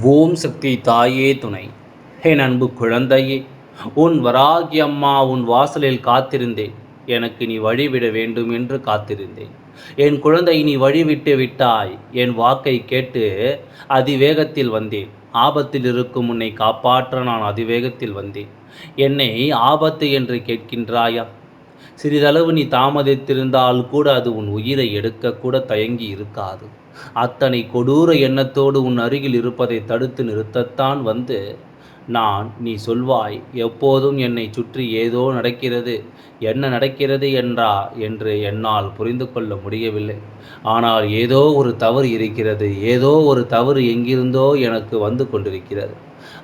ஓம் சக்தி தாயே துணை. ஹே அன்பு குழந்தையே உன் வராகி அம்மா உன் வாசலில் காத்திருந்தேன் எனக்கு நீ வழிவிட வேண்டும் என்று காத்திருந்தேன் என் குழந்தை நீ வழிவிட்டு விட்டாய் என் வாக்கை கேட்டு அதிவேகத்தில் வந்தேன் ஆபத்தில் இருக்கும் உன்னை காப்பாற்ற நான் அதிவேகத்தில் வந்தேன் என்னை ஆபத்து என்று கேட்கின்றாயா? சிறிதளவு நீ தாமதித்திருந்தால் கூட அது உன் உயிரை எடுக்கக்கூட தயங்கி இருக்காது. அத்தனை கொடூர எண்ணத்தோடு உன் அருகில் இருப்பதை தடுத்து நிறுத்தத்தான் வந்து நான் நீ சொல்வாய் எப்போதும் என்னை சுற்றி ஏதோ நடக்கிறது. என்ன நடக்கிறது என்றா என்று என்னால் புரிந்து கொள்ள முடியவில்லை. ஆனால் ஏதோ ஒரு தவறு இருக்கிறது ஏதோ ஒரு தவறு எங்கிருந்தோ எனக்கு வந்து கொண்டிருக்கிறது.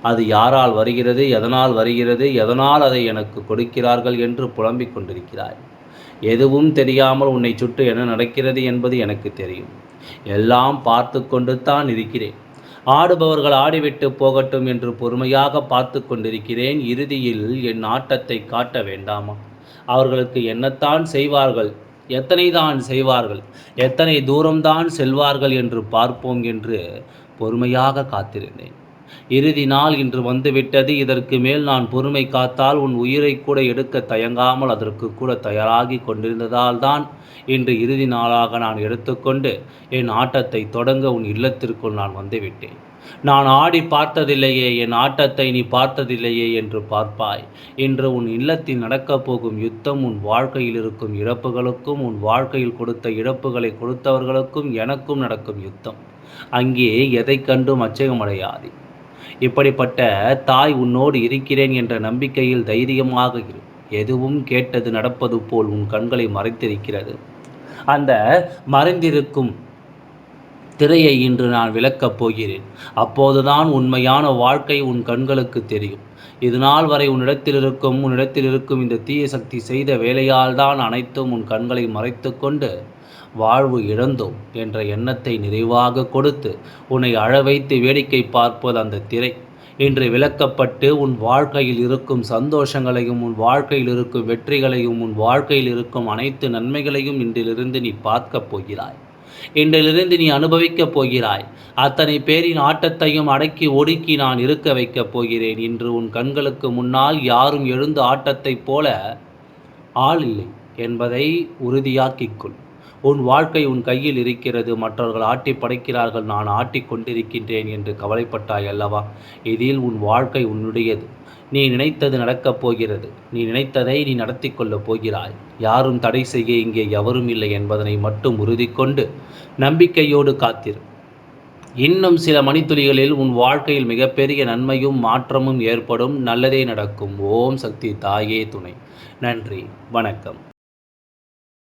அது யாரால் வருகிறது எதனால் வருகிறது எதனால் அதை எனக்கு கொடுக்கிறார்கள் என்று புலம்பிக் கொண்டிருக்கிறாய். எதுவும் தெரியாமல் உன்னை சுட்டு என்ன நடக்கிறது என்பது எனக்கு தெரியும். எல்லாம் பார்த்து கொண்டு தான் இருக்கிறேன். ஆடுபவர்கள் ஆடிவிட்டு போகட்டும் என்று பொறுமையாக பார்த்து கொண்டிருக்கிறேன். இறுதியில் என் ஆட்டத்தை காட்ட வேண்டாமா? அவர்களுக்கு என்னத்தான் செய்வார்கள்? எத்தனை தான் செய்வார்கள்? எத்தனை தூரம்தான் செல்வார்கள் என்று பார்ப்போம் என்று பொறுமையாக காத்திருந்தேன். இறுதி நாள் இன்று வந்துவிட்டது. இதற்கு மேல் நான் பொறுமை காத்தால் உன் உயிரை கூட எடுக்க தயங்காமல் அதற்கு கூட தயாராகி கொண்டிருந்ததால் தான் இன்று இறுதி நாளாக நான் எடுத்துக்கொண்டு என் ஆட்டத்தை தொடங்க உன் இல்லத்திற்குள் நான் வந்துவிட்டேன். நான் ஆடி பார்த்ததில்லையே என் ஆட்டத்தை நீ பார்த்ததில்லையே என்று பார்ப்பாய். இன்று உன் இல்லத்தில் நடக்கப் போகும் யுத்தம் உன் வாழ்க்கையில் இருக்கும் இழப்புகளுக்கும் உன் வாழ்க்கையில் கொடுத்த இழப்புகளை கொடுத்தவர்களுக்கும் எனக்கும் நடக்கும் யுத்தம். அங்கே எதை கண்டும் அச்சகமடையாது. இப்படிப்பட்ட தாய் உன்னோடு இருக்கிறேன் என்ற நம்பிக்கையில் தைரியமாக இரு. எதுவும் கேட்டது நடப்பது போல் உன் கண்களை மறைத்திருக்கிறது. அந்த மறைந்திருக்கும் திரையை இன்று நான் விளக்கப் போகிறேன். அப்போதுதான் உண்மையான வாழ்க்கை உன் கண்களுக்கு தெரியும். இது நாள் வரை உன்னிடத்தில் இருக்கும் உன்னிடத்தில் இருக்கும் இந்த தீய சக்தி செய்த வேலையால் தான் அனைத்தும் உன் கண்களை மறைத்து கொண்டு வாழ்வு இழந்தோம் என்ற எண்ணத்தை நிறைவாக கொடுத்து உன்னை அழ வைத்து வேடிக்கை பார்ப்பது அந்த திரை. இன்று விளக்கப்பட்டு உன் வாழ்க்கையில் இருக்கும் சந்தோஷங்களையும் உன் வாழ்க்கையில் இருக்கும் வெற்றிகளையும் உன் வாழ்க்கையில் இருக்கும் அனைத்து நன்மைகளையும் இன்றிலிருந்து நீ பார்க்கப் போகிறாய். இன்றிலிருந்து நீ அனுபவிக்கப் போகிறாய். அத்தனை பேரின் ஆட்டத்தையும் அடக்கி ஒடுக்கி நான் இருக்க வைக்கப் போகிறேன். இன்று உன் கண்களுக்கு முன்னால் யாரும் எழுந்து ஆட்டத்தைப் போல ஆள் இல்லை என்பதை உறுதியாக்கிக் கொள். உன் வாழ்க்கை உன் கையில் இருக்கிறது மற்றவர்கள் ஆட்டி படைக்கிறார்கள் நான் ஆட்டி கொண்டிருக்கின்றேன் என்று கவலைப்பட்டாய் அல்லவா? இதில் உன் வாழ்க்கை உன்னுடையது. நீ நினைத்தது நடக்கப் போகிறது. நீ நினைத்ததை நீ நடத்தி கொள்ளப் போகிறாய். யாரும் தடை செய்ய இங்கே எவரும் இல்லை என்பதனை மட்டும் உறுதி கொண்டு நம்பிக்கையோடு காத்திரு. இன்னும் சில மணித்துளிகளில் உன் வாழ்க்கையில் மிகப்பெரிய நன்மையும் மாற்றமும் ஏற்படும். நல்லதே நடக்கும். ஓம் சக்தி தாயே துணை. நன்றி. வணக்கம்.